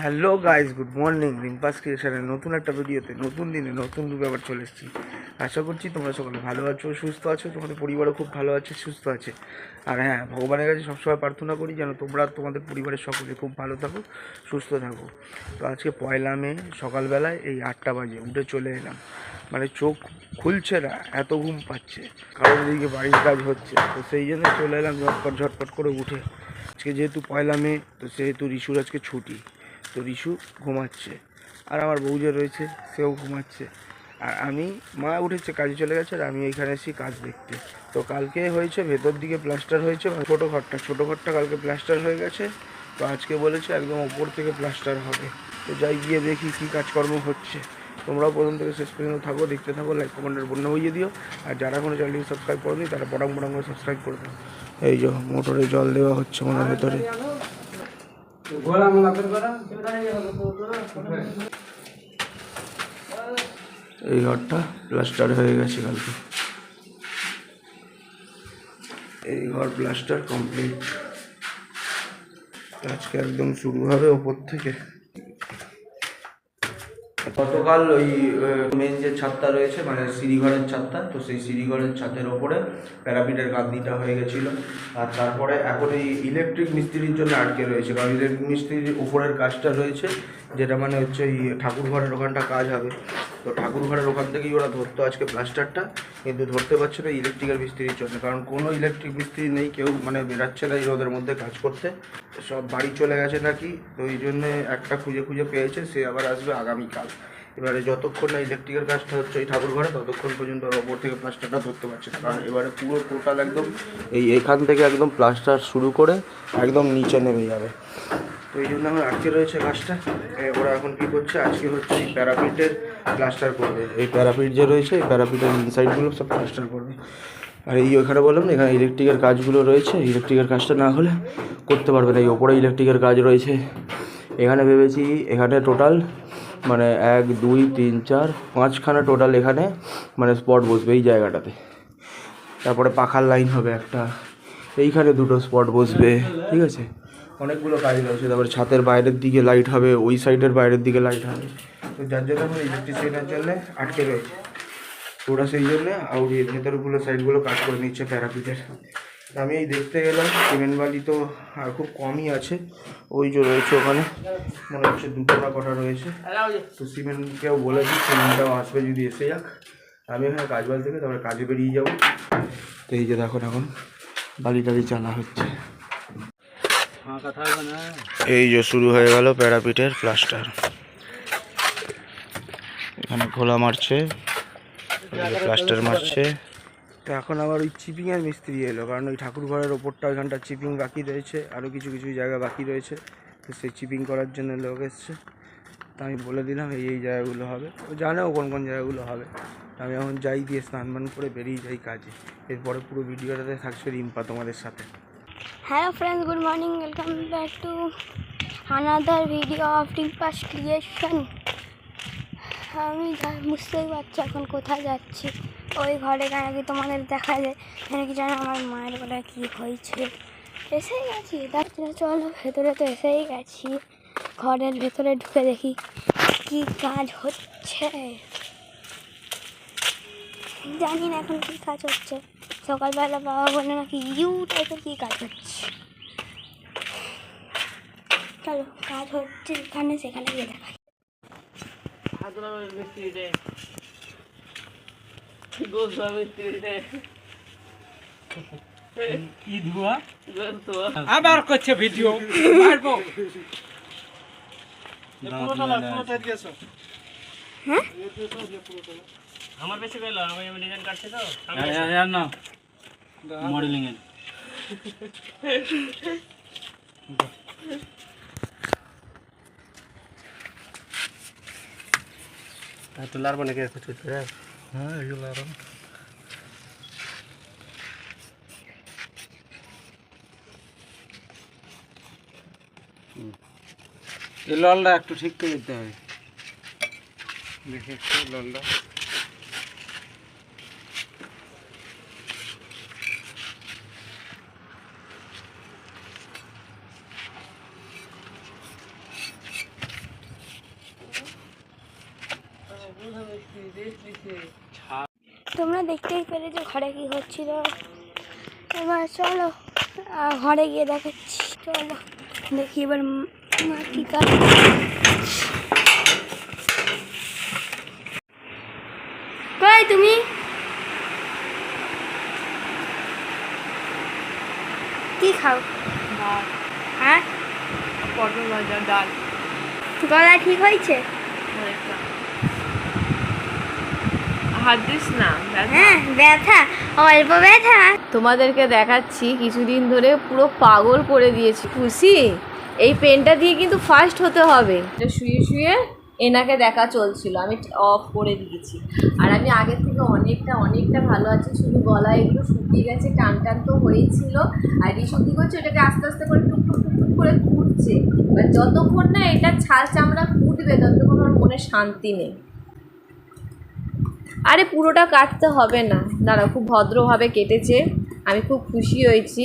Hello guys good morning Rimpa's ক্রিয়েশনের নতুন একটা ভিডিওতে নতুন দিনে নতুন রূপে আবার চলে এসেছি। আশা করছি তোমরা সকলে ভালো আছো, সুস্থ আছো, তোমাদের পরিবারও খুব ভালো আছে, সুস্থ আছে। আর হ্যাঁ ভগবানের কাছে সবসময় প্রার্থনা করি যেন তোমরা তোমাদের পরিবারের সকলে খুব ভালো থাকো, সুস্থ থাকো। তো আজকে পয়লা মে, সকালবেলায় এই আটটা বাজে, উঠে চলে এলাম। মানে চোখ খুলছে না, এত ঘুম পাচ্ছে। কারোর দিকে বাড়ির কাজ হচ্ছে তো সেই জন্য চলে এলাম ঝটপট ঝটপট করে উঠে। আজকে যেহেতু পয়লা মে, তো সেহেতু রিশুর আজকে ছুটি। তো রিশু ঘুমাচ্ছে। আর আমার বউ যে রয়েছে, সেও ঘুমাচ্ছে। আর আমি, মা উঠেছে, কাজে চলে গেছে, আর আমি এখানে এসেছি কাজ দেখতে। তো কালকে হয়েছে, ভেতর দিকে প্লাস্টার হয়েছে ছোটো ঘরটা ছোটো ঘরটা কালকে প্লাস্টার হয়ে গেছে। তো আজকে বলেছে একদম ওপর থেকে প্লাস্টার হবে। তো যাই, গিয়ে দেখি কী কাজকর্ম হচ্ছে। তোমরাও প্রথম থেকে শেষ পর্যন্ত থাকো, দেখতে থাকো লাইক কমেন্টের বন্য হইয়ে দিও। আর যারা কোনো চ্যানেলটি সাবস্ক্রাইব করেনি, তারা পটাং পটাং করে সাবস্ক্রাইব করে দাও। এই যে মোটরে জল দেওয়া হচ্ছে মনের ভেতরে। এই ঘরটা প্লাস্টার হয়ে গেছে কালকে। এই ঘর প্লাস্টার কমপ্লিট আজকে একদম শুরু হবে ওপর থেকে। গতকাল ওই মেন যে ছাদটা রয়েছে মানে সিঁড়িঘরের ছাদটা, তো সেই সিঁড়িঘরের ছাদের ওপরে প্যারাপিটের গাঁথনিটা হয়ে গেছিল। আর তারপরে এখন এই ইলেকট্রিক মিস্ত্রির জন্য আটকে রয়েছে, কারণ ইলেকট্রিক মিস্ত্রির উপরের কাজটা রয়েছে, যেটা মানে হচ্ছে এই ঠাকুর ঘরের ওখানটা কাজ হবে। তো ঠাকুর ঘরের ওখান থেকেই ওরা ধরতো আজকে প্লাস্টারটা, কিন্তু ধরতে পারছে না ইলেকট্রিক্যাল মিস্ত্রির জন্য, কারণ কোনো ইলেকট্রিক মিস্ত্রি নেই, কেউ মানে বেরাচ্ছে না এই রোদের মধ্যে কাজ করতে। সব বাড়ি চলে গেছে নাকি, তো এই জন্যে একটা খুঁজে খুঁজে পেয়েছে, সে আবার আসবে আগামীকাল। এবারে যতক্ষণ না ইলেকট্রিকের কাজটা হচ্ছে এই ঠাকুর ঘরে, ততক্ষণ পর্যন্ত ওপর থেকে প্লাস্টারটা ধরতে পারছে না। কারণ এবারে পুরো টোটাল একদম এই এখান থেকে একদম প্লাস্টার শুরু করে একদম নিচে নেমে যাবে। তো এই জন্য আমার আজকে রয়েছে কাজটা ওরা এখন কি করছে? আজকে হচ্ছে এই প্যারাপিটের প্লাস্টার করবে। এই প্যারাপিট যে রয়েছে, এই প্যারাপিটের ইনসাইডগুলো সব প্লাস্টার করবে। আর এই ওখানে বললাম না, এখানে ইলেকট্রিকের কাজগুলো রয়েছে। ইলেকট্রিকের কাজটা না হলে করতে পারবে না। এই ওপরে ইলেকট্রিকের কাজ রয়েছে। এখানে ভেবেছি এখানে টোটাল মানে এক, দুই, তিন, চার, পাঁচখানা টোটাল এখানে মানে স্পট বসবে এই জায়গাটাতে। তারপরে পাখার লাইন হবে একটা। এইখানে দুটো স্পট বসবে, ঠিক আছে? অনেকগুলো কাজ রয়েছে, তারপরে ছাতের বাইরের দিকে লাইট হবে, ওই সাইডের বাইরের দিকে লাইট হবে। তো যার জন্য এখন ইলেকট্রিসিয়ানের জন্য আটকে রয়েছে। ওরা সেই জন্যে আউরি ভেতরগুলো সাইডগুলো কাজ করে নিচ্ছে প্যারাপিটের আমি এই দেখতে গেলাম, সিমেন্ট বালি তো, আর খুব কমই আছে। ওই যে রয়েছে ওখানে, মনে হচ্ছে দুটো না কটা রয়েছে। তো সিমেন্টকেও বলে দিই, সিমেন্টটাও আসবে যদি এসে যাক। আমি ওখানে কাজ বাজ থেকে তারপরে কাজে বেরিয়ে যাব। তো এই যে দেখো এখন, বালি টালি চালা হচ্ছে। এই যে শুরু হয়ে গেল প্যারাপিটের প্লাস্টার। এখানে খোলা মারছে প্লাস্টার মারছে। তো এখন আবার ওই চিপিং এর মিস্ত্রি এলো, কারণ ওই ঠাকুর ঘরের ওপরটা ওইখানটা চিপিং বাকি রয়েছে, আরও কিছু কিছু জায়গা বাকি রয়েছে। তো সেই চিপিং করার জন্য লোক এসছে। তা আমি বলে দিলাম, এই এই জায়গাগুলো হবে। ও জানেও কোন কোন জায়গাগুলো হবে। আমি এখন যাই দিয়ে স্নান বান করে বেরিয়ে যাই কাজে। এরপরে পুরো ভিডিওটাতে থাকছে রিম্পা তোমাদের সাথে। Hello friends good morning welcome back to another video of Rimpa's creation আমি বুঝতেই পারছি এখন কোথায় যাচ্ছি। ওই ঘরে নাকি তোমাদের দেখা যায় এখানে কি জানো আমার মায়ের বলে কি হয়েছে। এসেই গেছি, তারপরে চলো, ভেতরে তো এসেই গেছি। ঘরের ভেতরে ঢুকে দেখি কি কাজ হচ্ছে। জানি না এখন কী কাজ হচ্ছে। সকালবেলা বাবা বলে নাকি ইউ টাইপের কী কাজ হচ্ছে। চলো, কাজ হচ্ছে, এখানে, সেখানে গিয়ে দেখাই আবার করছে ভিডিও। মারবো। আমার বেশি গেল আমি আমি ডিজাইন কাটছি তো। না। মডেলিং এর। তোলার মানে কে কিছু হ্যাঁ এগুলো আরও এই ললটা একটু ঠিক করে দিতে হবে দেখি একটু ললটা তোমরা দেখতেই পেরেছ ঘরে কি হচ্ছিল। এবার চলো ঘরে গিয়ে দেখাচ্ছি। চলো দেখি এবার মা কি কাজ কই তুমি? কি খাও? হ্যাঁ? পটল ভাজা ডাল। গলা ঠিক হয়েছে। না ব্যথা। হ্যাঁ ব্যথা অল্প ব্যথা। তোমাদেরকে দেখাচ্ছি কিছুদিন ধরে পুরো পাগল করে দিয়েছি। খুশি? এই পেনটা দিয়ে কিন্তু ফার্স্ট হতে হবে। এটা শুয়ে শুয়ে এনাকে দেখা চলছিল আমি অফ করে দিয়েছি। আর আমি আগের থেকে অনেকটা অনেকটা ভালো আছি শুধু গলা এগুলো শুকিয়ে গেছে টান টান তো হয়েছিল। আর রিসু কী করছে ওটাকে আস্তে আস্তে করে টুক টুক টুক টুক করে ফুটছে এবার যতক্ষণ না এটা ছাল চামড়া ফুটবে ততক্ষণ আমার মনে শান্তি নেই। আরে পুরোটা কাটতে হবে না। দাঁড়া খুব ভদ্রভাবে কেটেছে। আমি খুব খুশি হয়েছি।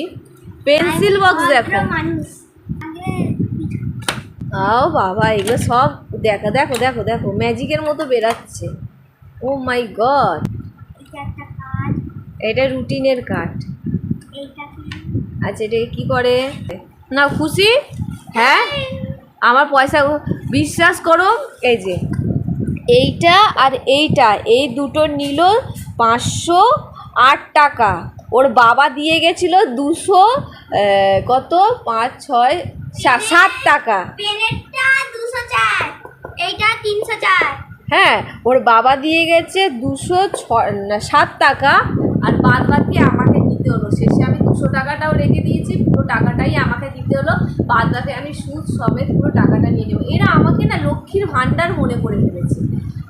পেন্সিল বক্স দেখো। মানুষ। ও বাবা এগুলো সব দেখো দেখো দেখো দেখো ম্যাজিকের মতো বেরাচ্ছে। Oh my god. এটা রুটিনের কাট আচ্ছা এটা কি করে? না খুশি? হ্যাঁ? আমার পয়সা বিশ্বাস করো। এই যে এইটা আর এইটা এই দুটো নিল পাঁচশো আট টাকা। ওর বাবা দিয়ে গেছিল দুশো কত? পাঁচ ছয় সাত টাকা। হ্যাঁ ওর বাবা দিয়ে গেছে দুশো ছ সাত টাকা। আর বাদ বাকি আমাকে দিতে হলো শেষে আমি দুশো টাকাটাও রেখে দিয়েছি, পুরো টাকাটাই আমাকে দিতে হলো। বাদ বাকি আমি সুদ সমেত পুরো টাকাটা নিয়ে নেব। এরা আমাকে না লক্ষ্মীর ভাণ্ডার মনে করে ফেলেছে।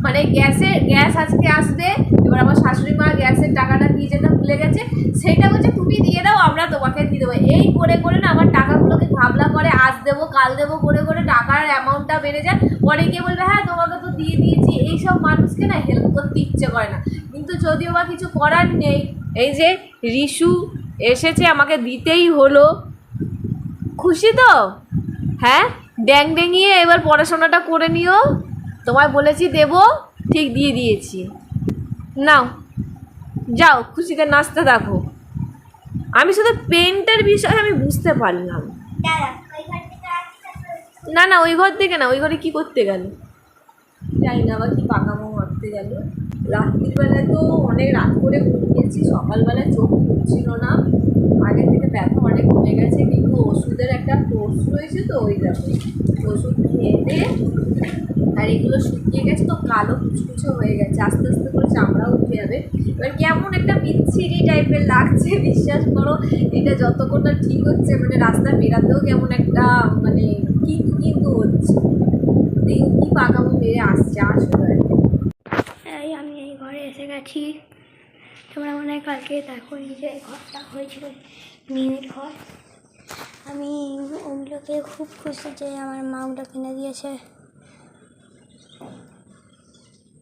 মানে গ্যাসের গ্যাস আজকে আসবে, এবার আমার শাশুড়ি মা গ্যাসের টাকাটা দিয়ে যেতে ভুলে গেছে সেইটা বলছে, তুমি দিয়ে দাও, আমরা তোমাকে দিয়ে দেবো। এই করে করে না আমার টাকাগুলোকে ঘাবলা করে, আজ দেবো, কাল দেবো, করে করে টাকার অ্যামাউন্টটা বেড়ে যায়। গিয়ে বলবে হ্যাঁ তোমাকে তো দিয়ে দিয়েছি। এইসব মানুষকে না হেল্প করতে ইচ্ছে করে না। কিন্তু যদিও বা কিছু করার নেই, এই যে রিশু এসেছে, আমাকে দিতেই হলো। খুশি তো? হ্যাঁ? ড্যাং ডেঙিয়ে এবার পড়াশোনাটা করে নিও। তোমায় বলেছি দেবো, ঠিক দিয়ে দিয়েছি। নাও, যাও, খুশিতে নাচতে থাকো। আমি শুধু পেন্টের বিষয়ে আমি বুঝতে পারলাম। না না, ওই ঘর থেকে না, ওই ঘরে কি করতে গেল? জানি না, আবার কি পাকামো মারতে গেল। রাত্রিবেলায় তো অনেক রাত করে ঘুমিয়েছি, সকালবেলায় চোখ খুলছিল না আগে থেকে ব্যথা অনেক কমে গেছে কিন্তু ওষুধের একটা কোর্স রয়েছে তো ওই দেখো ওষুধ খেয়ে আর এগুলো শুকিয়ে গেছে তো কালো কুচকুচো হয়ে গেছে। আস্তে আস্তে করে চামড়াও উঠে যাবে। এবার কেমন একটা বিচ্ছিরি টাইপের লাগছে, বিশ্বাস করো। এটা যতক্ষণ না ঠিক হচ্ছে মানে রাস্তা বেরাতেও কেমন একটা মানে কিন্তু কিন্তু হচ্ছে। দেখি কি পাকামো মেরে আসছে, আসলে এই আমি এই ঘরে এসে গেছি। তোমরা মনে হয় কালকে দেখো যে এই ঘরটা হয়েছিল মিনিট ঘর। আমি ওগুলোকে খুব খুশি যে আমার মা ওগুলো কিনে দিয়েছে।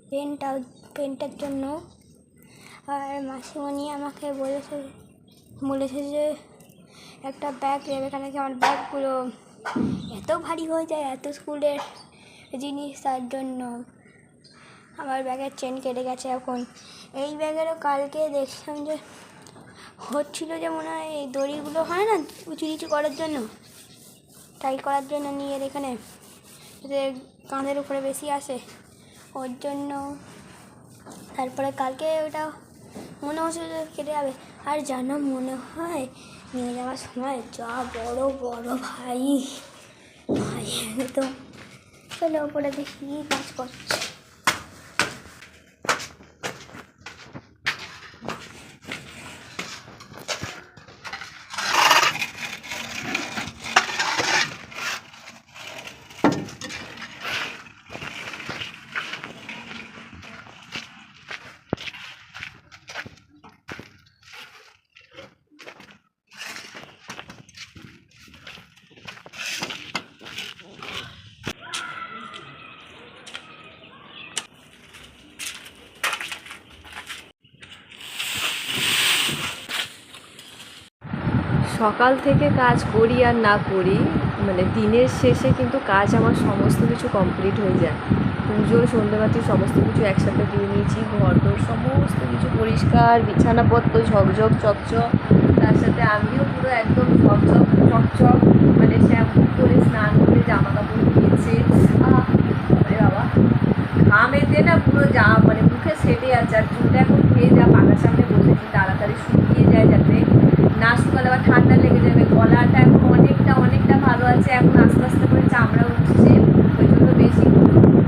পেনটা, পেনটার জন্য। আর মাসিমণি আমাকে বলেছে বলেছে যে একটা ব্যাগ দেবে কেন কি আমার ব্যাগগুলো এত ভারী হয়ে যায়, এত স্কুলের জিনিস, তার জন্য আমার ব্যাগের চেন কেটে গেছে এখন। এই ব্যাগেরও কালকে দেখলাম যে হচ্ছিল যে মনে হয় এই দড়িগুলো হয় না উঁচু নিচু করার জন্য। টাইট করার জন্য নিয়ে এখানে। যাতে কাঁধের উপরে বেশি আসে। ওর জন্য তারপরে কালকে ওটা মনে হচ্ছে যে কেটে যাবে। আর জানো মনে হয় নিয়ে যাওয়ার সময় যা বড় বড় ভাই। ভাই তো চলো ওপরে দেখি কাজ করছে। সকাল থেকে কাজ করি আর না করি মানে দিনের শেষে কিন্তু কাজ আমার সমস্ত কিছু কমপ্লিট হয়ে যায়। পুজো, সন্ধ্যেবাতি সমস্ত কিছু একসাথে দিয়ে নিয়েছি ঘর দোর সমস্ত কিছু পরিষ্কার, বিছানাপত্র ঝকঝক, চকচক। তার সাথে আমিও পুরো একদম ঝকঝক, চকচক মানে শ্যাম্পু করে, স্নান করে জামা কাপড় দিয়েছে ঘামেতে না পুরো যা মানে মুখে সেটে যাচ্ছে আর চুলটা এখন ধুয়ে যা পাকার সামনে বসেছি তাড়াতাড়ি শুকিয়ে যায় যাতে না শুকালে আবার ঠান্ডা লেগে যাবে। গলাটা এখন অনেকটা অনেকটা ভালো আছে, এখন আস্তে আস্তে করে চামড়া উঠছে। ওই জন্য বেশি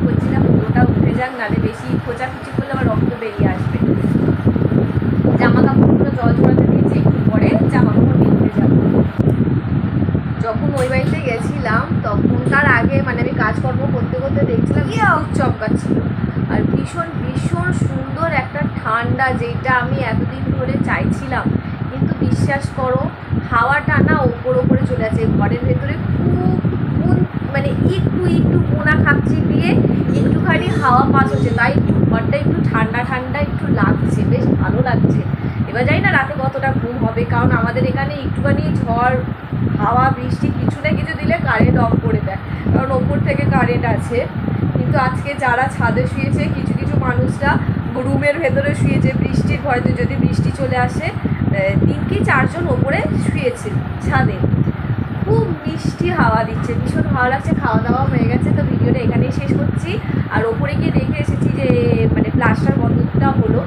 করছি না, পুরোটা উঠে যাক, নাহলে বেশি খোঁচাখুচি করলে আবার রক্ত বেরিয়ে আসবে। জামা কাপড়গুলো জল ঝরাতে দিয়েছি, একটু পরে জামা কাপড় নিতে যাব। যখন ওই বাড়িতে গেছিলাম, তখন তার আগে মানে আমি কাজকর্ম করতে করতে দেখছিলাম বিদ্যুৎ চমকাচ্ছিল আর ভীষণ ভীষণ সুন্দর একটা ঠান্ডা যেটা আমি এতদিন ধরে চাইছিলাম। কিন্তু বিশ্বাস করো, হাওয়াটা না ওপর ওপরে চলে আসে। ঘরের ভেতরে খুব মানে একটু একটু কোনা খাচ্ছি দিয়ে একটুখানি হাওয়া পাস হচ্ছে। তাই ঘরটা একটু ঠান্ডা ঠান্ডা একটু লাগছে, বেশ ভালো লাগছে। এবার জানি না রাতে কতটা ঘুম হবে, কারণ আমাদের এখানে একটুখানি ঝড়, হাওয়া, বৃষ্টি কিছু না কিছু দিলে কারেন্ট অফ করে দেয়। কারণ ওপর থেকে কারেন্ট আছে। কিন্তু আজকে যারা ছাদে শুয়েছে, কিছু কিছু মানুষরা রুমের ভেতরে শুয়েছে, বৃষ্টির ভয়তে যদি বৃষ্টি চলে আসে তিন কি চারজন ওপরে শুয়েছে ছাদে। খুব মিষ্টি হাওয়া দিচ্ছে, ভীষণ ভালো লাগছে খাওয়া দাওয়া হয়ে গেছে, তো ভিডিওটা এখানেই শেষ করছি। আর ওপরে গিয়ে দেখে এসেছি যে মানে প্লাস্টার বন্ধটা হলো।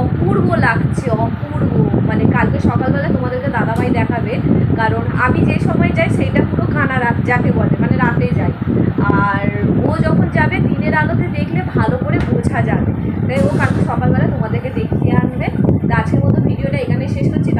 অপূর্ব লাগছে, অপূর্ব। মানে কালকে সকালবেলা তোমাদেরকে দাদাভাই দেখাবে, কারণ আমি যে সময় যাই সেইটা পুরো কানা রাত যাকে বলে মানে রাতে যাই। আর ও যখন যাবে, দিনের আলোতে দেখলে ভালো করে বোঝা যাবে। তাই ও কালকে সকালবেলা তোমাদেরকে দেখিয়ে আনবে। আজকের মতো ভিডিওটা এখানে শেষ করছি।